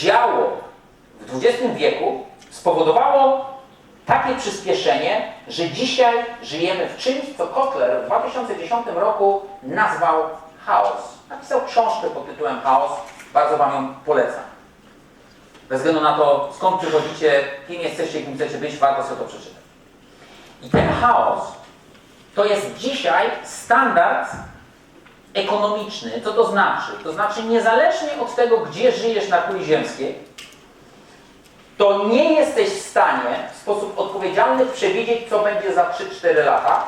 działo w XX wieku, spowodowało takie przyspieszenie, że dzisiaj żyjemy w czymś, co Kotler w 2010 roku nazwał chaos. Napisał książkę pod tytułem Chaos, bardzo Wam ją polecam. Bez względu na to, skąd przychodzicie, kim jesteście, kim chcecie być, warto sobie to przeczytać. I ten chaos to jest dzisiaj standard ekonomiczny. Co to znaczy? To znaczy, niezależnie od tego, gdzie żyjesz na kuli ziemskiej, to nie jesteś w stanie w sposób odpowiedzialny przewidzieć, co będzie za 3-4 lata,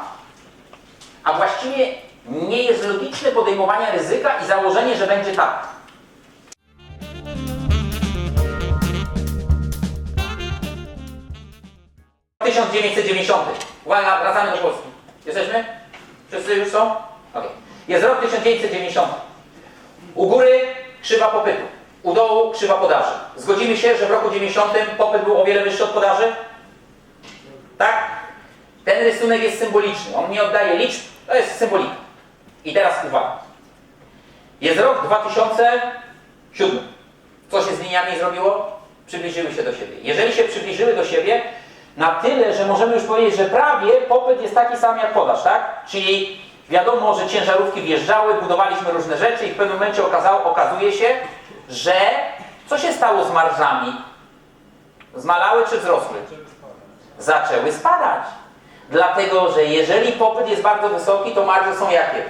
a właściwie nie jest logiczne podejmowanie ryzyka i założenie, że będzie tak. W 1990. Uwaga, wracamy do Polski. Jesteśmy? Wszyscy już są? Ok. Jest rok 1990. U góry krzywa popytu, u dołu krzywa podaży. Zgodzimy się, że w roku 90 popyt był o wiele wyższy od podaży? Tak? Ten rysunek jest symboliczny. On nie oddaje liczb, to jest symbolika. I teraz uwaga. Jest rok 2007. Co się z liniami zrobiło? Przybliżyły się do siebie. Jeżeli się przybliżyły do siebie, na tyle, że możemy już powiedzieć, że prawie popyt jest taki sam jak podaż, tak? Czyli wiadomo, że ciężarówki wjeżdżały, budowaliśmy różne rzeczy i w pewnym momencie okazało, okazuje się, że co się stało z marżami? Zmalały czy wzrosły? Zaczęły spadać. Dlatego, że jeżeli popyt jest bardzo wysoki, to marże są jakie?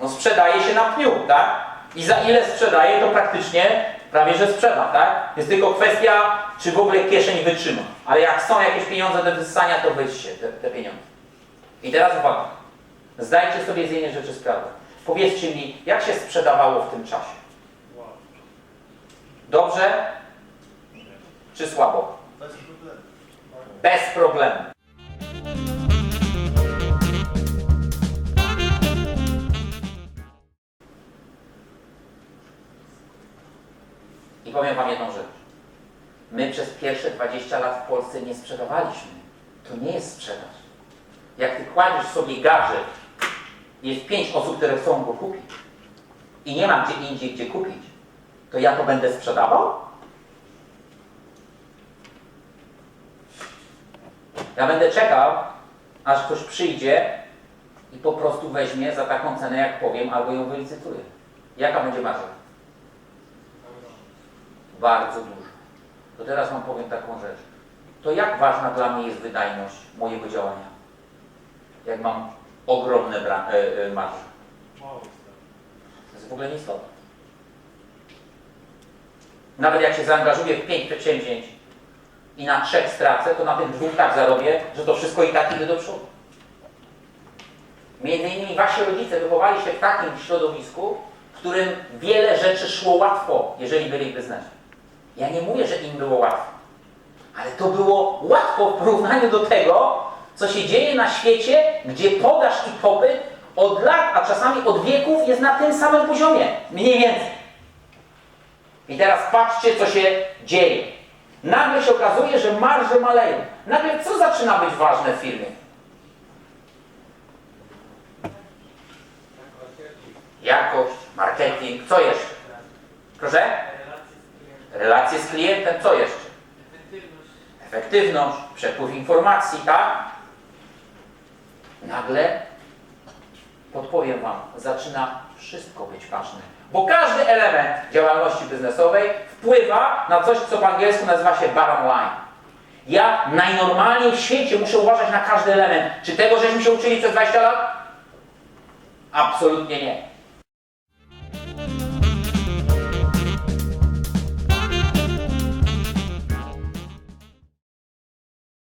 No sprzedaje się na pniu, tak? I za ile sprzedaje, to praktycznie prawie że sprzeda, tak? Jest tylko kwestia, czy w ogóle kieszeń wytrzyma. Ale jak są jakieś pieniądze do wyssania, to weźcie te, te pieniądze. I teraz uwaga. Zdajcie sobie z jednej rzeczy sprawę. Powiedzcie mi, jak się sprzedawało w tym czasie? Dobrze czy słabo? Bez problemu. I powiem Wam jedną rzecz. My przez pierwsze 20 lat w Polsce nie sprzedawaliśmy. To nie jest sprzedaż. Jak Ty kładziesz sobie gadżet, jest pięć osób, które chcą go kupić i nie mam gdzie indziej gdzie kupić, to ja to będę sprzedawał? Ja będę czekał, aż ktoś przyjdzie i po prostu weźmie za taką cenę, jak powiem, albo ją wylicytuje. Jaka będzie marża? Bardzo dużo. To teraz Wam powiem taką rzecz. To jak ważna dla mnie jest wydajność mojego działania? Jak mam ogromne bra- e, e, marże. To jest w ogóle nieistotne. Nawet jak się zaangażuję w pięć przedsięwzięć i na trzech stracę, to na tych dwóch tak zarobię, że to wszystko i tak idzie do przodu. Między innymi wasi rodzice wychowali się w takim środowisku, w którym wiele rzeczy szło łatwo, jeżeli byli w biznesie. Ja nie mówię, że im było łatwo, ale to było łatwo w porównaniu do tego, co się dzieje na świecie, gdzie podaż i popyt od lat, a czasami od wieków jest na tym samym poziomie, mniej więcej. I teraz patrzcie, co się dzieje. Nagle się okazuje, że marże maleją. Nagle co zaczyna być ważne w firmie? Jakość, marketing, co jeszcze? Proszę? Relacje z klientem, co jeszcze? Efektywność, przepływ informacji, tak? Nagle, podpowiem Wam, zaczyna wszystko być ważne. Bo każdy element działalności biznesowej wpływa na coś, co po angielsku nazywa się bottom line. Ja najnormalniej w świecie muszę uważać na każdy element. Czy tego żeśmy się uczyli przez 20 lat? Absolutnie nie.